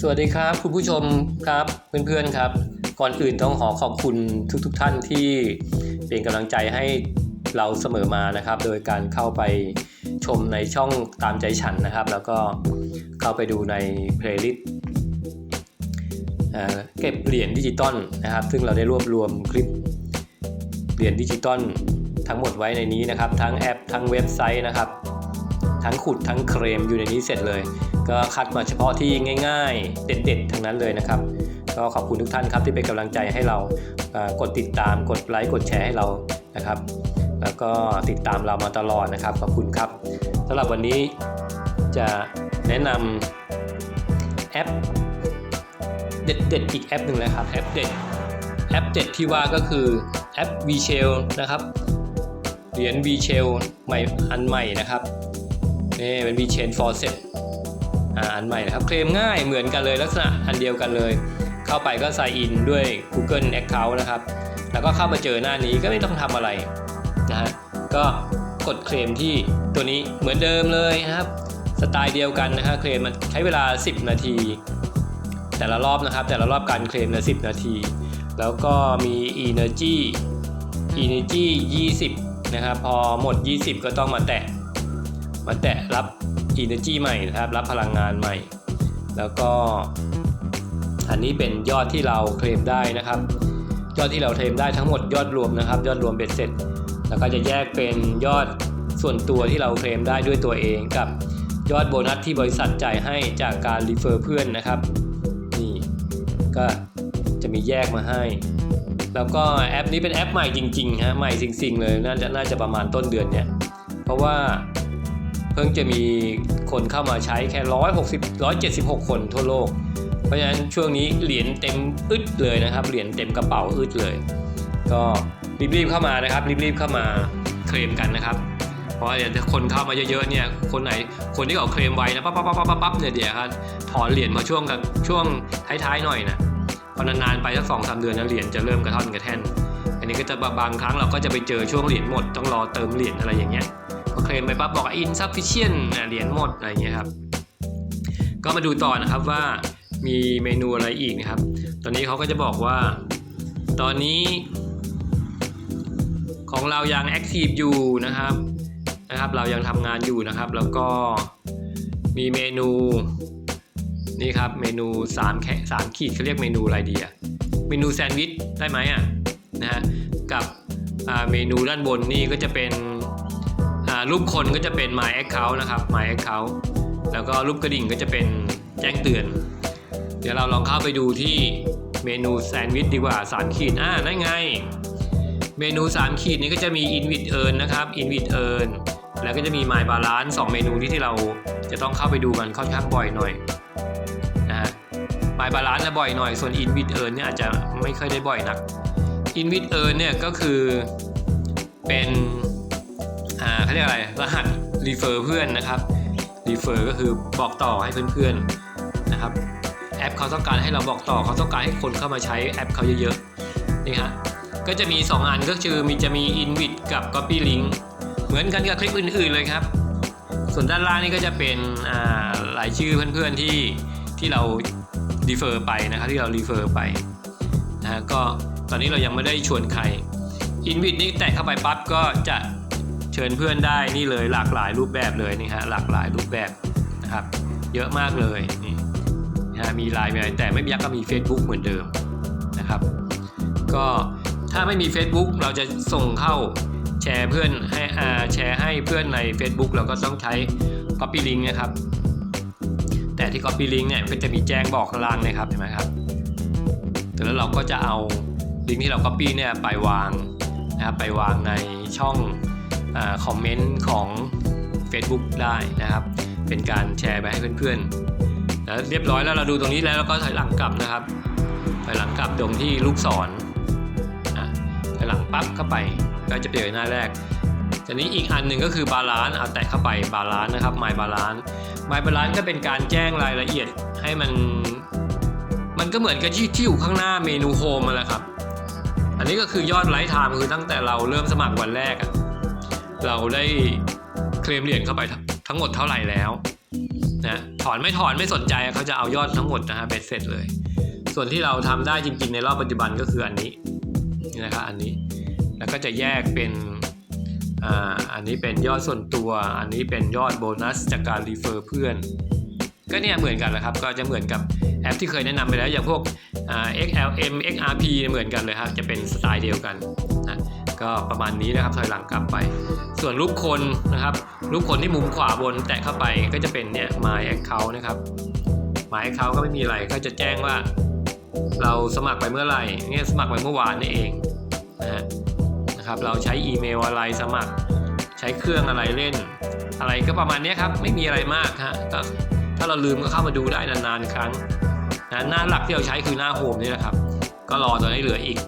สวัสดีครับ คุณผู้ชมครับเพื่อนๆครับ ก่อนอื่นต้องขอขอบคุณทุกๆทท่านที่เป็นกำลังใจให้เราเสมอมานะครับ โดยการเข้าไปชมในช่องตามใจฉันนะครับ แล้วก็เข้าไปดูในเพลย์ลิสต์เอ่อเก็บเหรียญดิจิตอลนะครับ ซึ่งเราได้รวบรวมคลิปเหรียญดิจิตอลทั้งหมดไว้ในนี้นะครับ ทั้งแอปทั้งเว็บไซต์นะครับ ทั้งขุดทั้งเคลมอยู่ในนี้เสร็จเลย ก็คัดมาเฉพาะที่ง่าย ๆ เด็ดๆ ทั้งนั้นเลยนะครับ ก็ขอบคุณทุกท่านครับที่เป็นกำลังใจให้เรากดติดตามกดไลค์กดแชร์ให้เรานะครับ แล้วก็ติดตามเรามาตลอดนะครับขอบคุณครับสำหรับวันนี้จะแนะนำแอปเด็ดๆอีกแอปหนึ่งเลยครับ แอปเด็ดแอปเด็ดที่ว่าก็คือแอป v s h e l l นะครับเหรียญ v s h e l l ใหม่อันใหม่นะครับ นี่เป็น v c h a i n Faucet อ่าอันใหม่นะครับ เคลมง่ายเหมือนกันเลยลักษณะอันเดียวกันเลย เข้าไปก็ sign in ด้วย Google Account นะครับ แล้วก็เข้ามาเจอหน้านี้ก็ไม่ต้องทำอะไรนะฮะก็กดเคลมที่ตัวนี้เหมือนเดิมเลยนะครับสไตล์เดียวกันนะฮะเคลมมันใช้เวลา 10 นาที แต่ละรอบนะครับ แต่ละรอบการเคลมนะ10 นาที แล้วก็มี Energy Energy 20 นะครับ พอหมด 20 ก็ต้องมาแตะ มาแตะรับ Energy ใหม่นะครับ รับพลังงานใหม่ แล้วก็ อันนี้เป็นยอดที่เราเคลมได้นะครับ ยอดที่เราเคลมได้ทั้งหมดยอดรวมนะครับ ยอดรวมเบ็ดเสร็จ แล้วก็จะแยกเป็นยอดส่วนตัวที่เราเคลมได้ด้วยตัวเองกับยอดโบนัสที่บริษัทจ่ายให้จากการรีเฟอร์เพื่อนนะครับนี่ก็จะมีแยกมาให้ แล้วก็แอปนี้เป็นแอปใหม่จริงๆฮะใหม่จริงๆเลยน่าจะน่าจะประมาณต้นเดือนเนี่ยเพราะว่า เพิ่งจะมีคนเข้ามาใช้แค่ 160 176 คนทั่วโลก เพราะฉะนั้นช่วงนี้เหรียญเต็มอึดเลยนะครับ เหรียญเต็มกระเป๋าอึดเลย ก็รีบๆเข้ามานะครับ รีบๆเข้ามาเคลมกันนะครับเพราะเดี๋ยวคนเข้ามาเยอะๆเนี่ย คนไหน คนที่เขาเคลมไว้นะปั๊บปั๊บปั๊บปั๊บปั๊บเนี่ยเดี๋ยวครับถอนเหรียญมาช่วงกับช่วงท้ายๆหน่อยนะพอนานๆไปสักสองสามเดือนนะเหรียญจะเริ่มกระท่อนกระแท่น อันนี้ก็จะบางครั้งเราก็จะไปเจอช่วงเหรียญหมดต้องรอเติมเหรียญอะไรอย่างเงี้ย พอเคลมไปปั๊บบอกว่า insufficient เหรียญหมดอะไรเงี้ยครับ ก็มาดูต่อนะครับว่ามีเมนูอะไรอีกนะครับ ตอนนี้เขาก็จะบอกว่า ตอนนี้ ของเรายังแอคทีฟอยู่นะครับนะครับ เรายังทำงานอยู่นะครับ แล้วก็มีเมนูนี่ครับเมนู3แค่สามขีดเขาเรียกเมนูอะไรดีอะเมนูแซนด์วิชได้ไหมอะนะฮะกับเมนูด้านบนนี่ก็จะเป็น รูปคนก็จะเป็น My Account นะครับ My Account แล้วก็รูปกระดิ่งก็จะเป็นแจ้งเตือน เดี๋ยวเราลองเข้าไปดูที่เมนูแซนด์วิชดีกว่า3ขีดอ่านั่นไง เมนู3ขีดนี้ก็จะมี i n v i t Earn นะครับ i n v i t Earn แล้วก็จะมี My Balance 2 เมนูที่ที่เราจะต้องเข้าไปดูมันค่อนข้างบ่อยหน่อยนะฮะ My Balance จะบ่อยหน่อย ส่วน i n v i t Earn เนี่ยอาจจะไม่ค่อยได้บ่อยนัก i n v i t Earn เนี่ยก็คือเป็นาเขาเรียกอะไร รหัส refer เพื่อนนะครับ refer ก็คือบอกต่อให้เพื่อนๆนะครับ แอปเขาต้องการให้เราบอกต่อเขาต้องการให้คนเข้ามาใช้แอปเขาเยอะๆนี่ฮะก็จะมี 2 อันก็คือมีจะมี Invit กับ Copy Link เหมือนกันกับคลิปอื่นๆเลยครับ ส่วนด้านล่างนี่ก็จะเป็นอ่ารายชื่อเพื่อนๆที่ที่เรา refer ไปนะครับที่เรา refer ไปนะฮะก็ตอนนี้เรายังไม่ได้ชวนใคร Invit นี่แตะเข้าไปปั๊บก็จะ เชิญเพื่อนได้นี่เลยหลากหลายรูปแบบเลยนี่ฮะหลากหลายรูปแบบนะครับเยอะมากเลยนี่นะฮะมีไลน์มีอะไรแต่ไม่มียักษ์ก็มี Facebook เหมือนเดิมนะครับ ก็ถ้าไม่มี Facebook เราจะส่งเข้าแชร์เพื่อนให้อ่าแชร์ให้เพื่อนใน Facebook เราก็ต้องใช้ Copy Link นะครับ แต่ที่ Copy Link เนี่ยก็จะมีแจ้งบอกข้างล่างนะครับเห็นไหมครับแต่แล้วเราก็จะเอาลิงก์ที่เรา Copy เนี่ยไปวางนะครับไปวางในช่อง คอมเมนต์ของ Facebook ได้นะครับ เป็นการแชร์ไปให้เพื่อนๆแล้วเรียบร้อยแล้วเราดูตรงนี้แล้วเราก็ถอยหลังกลับนะครับถอยหลังกลับตรงที่ลูกศรถอยหลังปั๊บเข้าไปก็จะเปลี่ยนหน้าแรกทีนี้อีกอันหนึ่งก็คือบาลานซ์เอาแตะเข้าไปบาลานซ์นะครับ My Balance My Balance ก็เป็นการแจ้งรายละเอียดให้มัน มันก็เหมือนกับที่ที่อยู่ข้างหน้าเมนูโฮมมาแหละครับ อันนี้ก็คือยอดไลฟ์ไทม์คือตั้งแต่เราเริ่มสมัครวันแรกอะ เราได้เคลมเหรียญเข้าไปทั้งหมดเท่าไหร่แล้วนะถอนไม่ถอนไม่สนใจเขาจะเอายอดทั้งหมดนะฮะเบ็ดเสร็จเลย ส่วนที่เราทำได้จริงๆในรอบปัจจุบันก็คืออันนี้นี่นะครับอันนี้แล้วก็จะแยกเป็นอ่าอันนี้เป็นยอดส่วนตัว อันนี้เป็นยอดโบนัสจากการรีเฟอร์เพื่อน ก็เนี่ยเหมือนกันแหละครับ ก็จะเหมือนกับแอปที่เคยแนะนำไปแล้วอย่างพวกอ่า XLM XRP เหมือนกันเลยครับ จะเป็นสไตล์เดียวกันนะ ก็ประมาณนี้นะครับถอยหลังกลับไป ส่วนรูปคนนะครับ รูปคนที่มุมขวาบนแตะเข้าไปก็จะเป็นเนี่ย My Account นะครับ My Account ก็ไม่มีอะไรก็จะแจ้งว่า เราสมัครไปเมื่อไหร่เนี่ยสมัครไปเมื่อวานนี่เองนะฮะนะครับเราใช้อีเมลอะไรสมัคร ใช้เครื่องอะไรเล่น อะไรก็ประมาณนี้ครับไม่มีอะไรมากฮะก็ถ้าเราลืมก็เข้ามาดูได้นานๆครั้งนะหน้าหลักที่เราใช้คือหน้าโฮมนี่แหละครับ ก็รอตอนนี้เหลืออีก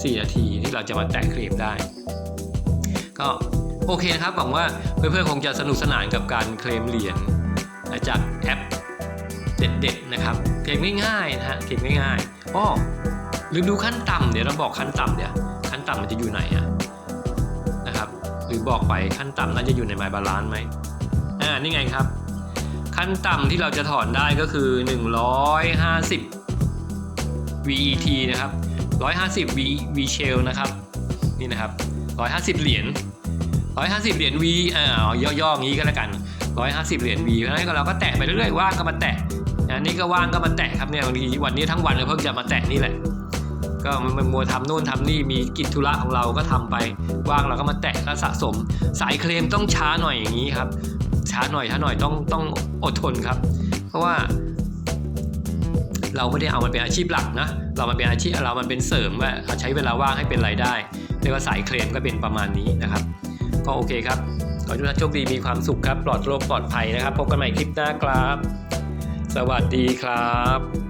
4 นาทีที่เราจะมาแตะเคลมได้ ก็โอเคนะครับหวังว่าเพื่อนๆคงจะสนุกสนานกับการเคลมเหรียญจากแอปเด็ดๆนะครับเกมง่ายๆนะฮะเกมง่ายๆอ้อลืมดูขั้นต่ำเดี๋ยวเราบอกขั้นต่ำเดี๋ยวขั้นต่ำมันจะอยู่ไหนอะนะครับหรือบอกไปขั้นต่ำน่าจะอยู่ใน My Balance ไหมอ่านี่ไงครับ ขั้นต่ำที่เราจะถอนได้ก็คือ 150 VET นะครับ 150 V V Shell นะครับนี่นะครับ150 เหรียญ150 เหรียญ V อ่าย่อๆอย่างนี้ก็แล้วกัน 150 เหรียญ V เพราะฉะนั้นเราก็แตะไปเรื่อยๆว่างก็มาแตะนะนี่ก็ว่างก็มาแตะครับเนี่ยบางทีวันนี้ทั้งวันเราเพิ่งจะมาแตะนี่แหละก็มันมัวทำนู่นทำนี่มีกิจธุระของเราก็ทำไปว่างเราก็มาแตะก็สะสม สายเคลมต้องช้าหน่อยอย่างนี้ครับ ช้าหน่อยช้าหน่อยต้องต้องอดทนครับ เพราะว่า เราไม่ได้เอามันเป็นอาชีพหลักนะ เรามันเป็นอาชีพเรามันเป็นเสริมว่าใช้เวลาว่างให้เป็นรายได้เรียกว่าสายเคลมก็เป็นประมาณนี้นะครับ ก็โอเคครับขอให้ทุกท่านโชคดีมีความสุขครับปลอดโรคปลอดภัยนะครับ พบกันใหม่คลิปหน้าครับ สวัสดีครับ